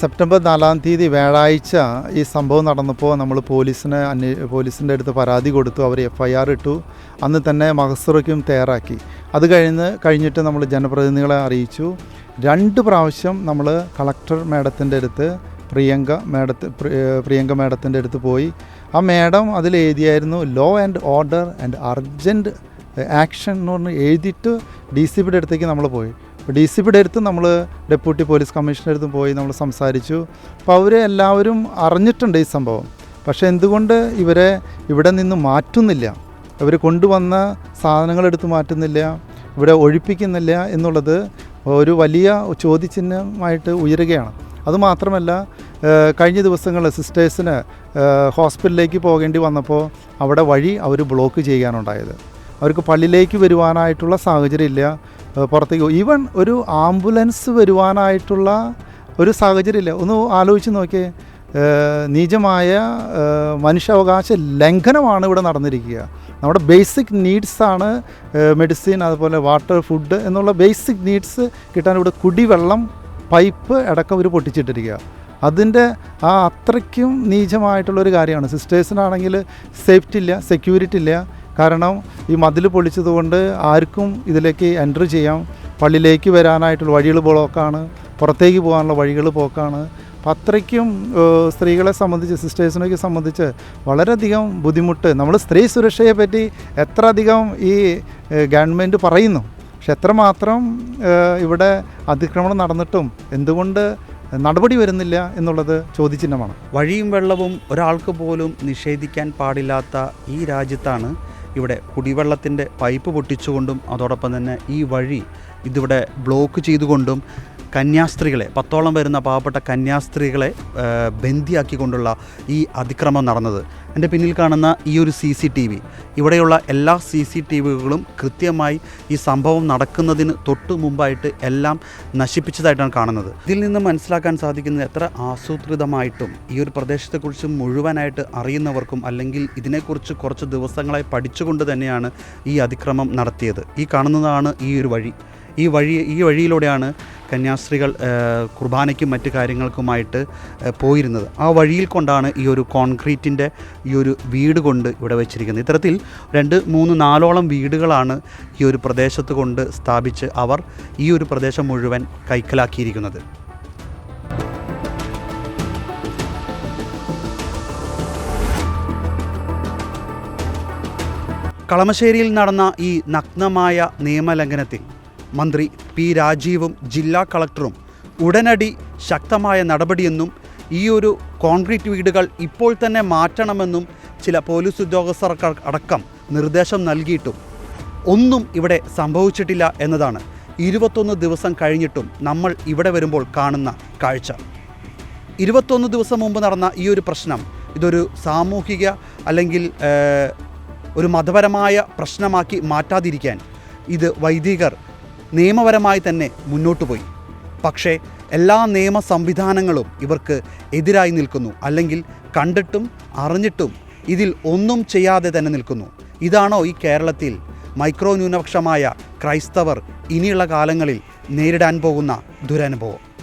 September നാലാം തീയതി വ്യാഴാഴ്ച ഈ സംഭവം നടന്നപ്പോൾ നമ്മൾ പോലീസിനെ അന്വേ പോലീസിന്റെ അടുത്ത് പരാതി കൊടുത്തു അവർ എഫ് ഐ ആർ ഇട്ടു അന്ന് തന്നെ മഹസറയ്ക്കും തയ്യാറാക്കി. അത് കഴിഞ്ഞ് കഴിഞ്ഞിട്ട് നമ്മൾ ജനപ്രതിനിധികളെ അറിയിച്ചു. രണ്ട് പ്രാവശ്യം നമ്മൾ കളക്ടർ മേഡത്തിന്റെ അടുത്ത് പ്രിയങ്ക മേഡ പ്രിയങ്ക മേഡത്തിന്റെ അടുത്ത് പോയി. ആ മേഡം അതിൽ എഴുതിയായിരുന്നു law and order and urgent action എന്ന് പറഞ്ഞ് എഴുതിയിട്ട് ഡി സി പിയുടെ അടുത്തേക്ക് നമ്മൾ പോയി. ഡി സി പിയുടെ അടുത്ത് നമ്മൾ ഡെപ്യൂട്ടി പോലീസ് കമ്മീഷണർ അടുത്തും പോയി നമ്മൾ സംസാരിച്ചു. അപ്പോൾ അവർ എല്ലാവരും അറിഞ്ഞിട്ടുണ്ട് ഈ സംഭവം. പക്ഷേ എന്തുകൊണ്ട് ഇവരെ ഇവിടെ നിന്ന് മാറ്റുന്നില്ല? ഇവർ കൊണ്ടുവന്ന സാധനങ്ങൾ എടുത്ത് മാറ്റുന്നില്ല? ഇവിടെ ഒഴിപ്പിക്കുന്നില്ല എന്നുള്ളത് ഒരു വലിയ ചോദ്യചിഹ്നമായിട്ട് ഉയരുകയാണ്. അതുമാത്രമല്ല കഴിഞ്ഞ ദിവസങ്ങളിൽ സിസ്റ്റേഴ്സിന് ഹോസ്പിറ്റലിലേക്ക് പോകേണ്ടി വന്നപ്പോൾ അവിടെ വഴി അവർ ബ്ലോക്ക് ചെയ്യാനുണ്ടായത്. അവർക്ക് പള്ളിയിലേക്ക് വരുവാനായിട്ടുള്ള സാഹചര്യം ഇല്ല. പുറത്തേക്ക് ഈവൻ ഒരു ആംബുലൻസ് വരുവാനായിട്ടുള്ള ഒരു സാഹചര്യമില്ല. ഒന്ന് ആലോചിച്ച് നോക്കിയേ. നീചമായ മനുഷ്യാവകാശ ലംഘനമാണ് ഇവിടെ നടന്നിരിക്കുക. നമ്മുടെ ബേസിക് നീഡ്സാണ് മെഡിസിൻ അതുപോലെ വാട്ടർ ഫുഡ് എന്നുള്ള ബേസിക് നീഡ്സ് കിട്ടാൻ ഇവിടെ കുടിവെള്ളം പൈപ്പ് അടക്കം ഒരു പൊട്ടിച്ചിട്ടിരിക്കുക. അതിന്റെ ആ അത്രയ്ക്കും നീചമായിട്ടുള്ളൊരു കാര്യമാണ്. സിസ്റ്റേഴ്സിനാണെങ്കിൽ സേഫ്റ്റി ഇല്ല സെക്യൂരിറ്റി ഇല്ല. കാരണം ഈ മതിൽ പൊളിച്ചതുകൊണ്ട് ആർക്കും ഇതിലേക്ക് എന്റർ ചെയ്യാം. പള്ളിയിലേക്ക് വരാനായിട്ടുള്ള വഴികൾ ബ്ലോക്കാണ് പുറത്തേക്ക് പോകാനുള്ള വഴികൾ പോക്കാണ് അത്രയ്ക്കും സ്ത്രീകളെ സംബന്ധിച്ച് സിസ്റ്റേഴ്സിനൊക്കെ സംബന്ധിച്ച് വളരെയധികം ബുദ്ധിമുട്ട്. നമ്മൾ സ്ത്രീ സുരക്ഷയെ പറ്റി എത്ര അധികം ഈ ഗവൺമെന്റ് പറയുന്നു. പക്ഷെ എത്രമാത്രം ഇവിടെ അതിക്രമണം നടന്നിട്ടും എന്തുകൊണ്ട് നടപടി വരുന്നില്ല എന്നുള്ളത് ചോദ്യചിഹ്നമാണ്. വഴിയും വെള്ളവും ഒരാൾക്ക് പോലും നിഷേധിക്കാൻ പാടില്ലാത്ത ഈ രാജ്യത്താണ് ഇവിടെ കുടിവെള്ളത്തിന്റെ പൈപ്പ് പൊട്ടിച്ചുകൊണ്ടും അതോടൊപ്പം തന്നെ ഈ വഴി ഇതിവിടെ ബ്ലോക്ക് ചെയ്തുകൊണ്ടും കന്യാസ്ത്രീകളെ പത്തോളം വരുന്ന പാവപ്പെട്ട കന്യാസ്ത്രീകളെ ബന്ദിയാക്കിക്കൊണ്ടുള്ള ഈ അതിക്രമം നടന്നത്. എന്റെ പിന്നിൽ കാണുന്ന ഈ ഒരു സി സി ടി വി ഇവിടെയുള്ള എല്ലാ സി സി ടി വികളും കൃത്യമായി ഈ സംഭവം നടക്കുന്നതിന് തൊട്ട് മുമ്പായിട്ട് എല്ലാം നശിപ്പിച്ചതായിട്ടാണ് കാണുന്നത്. ഇതിൽ നിന്ന് മനസ്സിലാക്കാൻ സാധിക്കുന്നത് എത്ര ആസൂത്രിതമായിട്ടും ഈ ഒരു പ്രദേശത്തെക്കുറിച്ച് മുഴുവനായിട്ട് അറിയുന്നവർക്കും അല്ലെങ്കിൽ ഇതിനെക്കുറിച്ച് കുറച്ച് ദിവസങ്ങളായി പഠിച്ചുകൊണ്ട് തന്നെയാണ് ഈ അതിക്രമം നടത്തിയത്. ഈ കാണുന്നതാണ് ഈ ഒരു വഴി. ഈ വഴി ഈ വഴിയിലൂടെയാണ് കന്യാസ്ത്രീകൾ കുർബാനയ്ക്കും മറ്റു കാര്യങ്ങൾക്കുമായിട്ട് പോയിരുന്നത്. ആ വഴിയിൽ കൊണ്ടാണ് ഈ ഒരു കോൺക്രീറ്റിന്റെ ഈ ഒരു വീട് കൊണ്ട് ഇവിടെ വെച്ചിരിക്കുന്നത്. ഇത്തരത്തിൽ രണ്ട് മൂന്ന് നാലോളം വീടുകളാണ് ഈ ഒരു പ്രദേശത്ത് കൊണ്ട് സ്ഥാപിച്ച് അവർ ഈ ഒരു പ്രദേശം മുഴുവൻ കൈക്കലാക്കിയിരിക്കുന്നത്. കളമശ്ശേരിയിൽ നടന്ന ഈ നഗ്നമായ നിയമലംഘനത്തിൽ മന്ത്രി പി രാജീവും ജില്ലാ കളക്ടറും ഉടനടി ശക്തമായ നടപടിയെന്നും ഈ ഒരു കോൺക്രീറ്റ് വീടുകൾ ഇപ്പോൾ തന്നെ മാറ്റണമെന്നും ചില പോലീസ് ഉദ്യോഗസ്ഥർക്ക് അടക്കം നിർദ്ദേശം നൽകിയിട്ടും ഒന്നും ഇവിടെ സംഭവിച്ചിട്ടില്ല എന്നതാണ് ഇരുപത്തൊന്ന് ദിവസം കഴിഞ്ഞിട്ടും നമ്മൾ ഇവിടെ വരുമ്പോൾ കാണുന്ന കാഴ്ച. ഇരുപത്തൊന്ന് ദിവസം മുമ്പ് നടന്ന ഈ ഒരു പ്രശ്നം ഇതൊരു സാമൂഹിക അല്ലെങ്കിൽ ഒരു മതപരമായ പ്രശ്നമാക്കി മാറ്റാതിരിക്കാൻ ഇത് വൈദികർ നിയമപരമായി തന്നെ മുന്നോട്ടു പോയി. പക്ഷേ എല്ലാ നിയമ സംവിധാനങ്ങളും ഇവർക്ക് എതിരായി നിൽക്കുന്നു. അല്ലെങ്കിൽ കണ്ടിട്ടും അറിഞ്ഞിട്ടും ഇതിൽ ഒന്നും ചെയ്യാതെ തന്നെ നിൽക്കുന്നു. ഇതാണോ ഈ കേരളത്തിൽ മൈക്രോ ന്യൂനപക്ഷമായ ക്രൈസ്തവർ ഇനിയുള്ള കാലങ്ങളിൽ നേരിടാൻ പോകുന്ന ദുരനുഭവം?